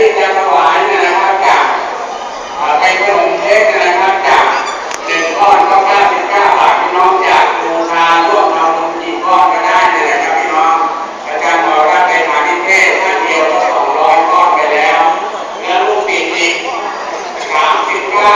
ที่จะถวายนะครับจากไปขนมเค้นะครับจากหนึ่งก้อนก็เก้าสิบเก้าบาทพี่น้องจากดูคาร่วมเอาบุญกี่ก้อนก็ได้เนะครับพี่น้องอาจารย์บอกว่าเป็นมาที่เทศท่านเดียวก็สองรอยก้อนไปแล้วเนื้อลูกปีนอีกสามสิบเก้า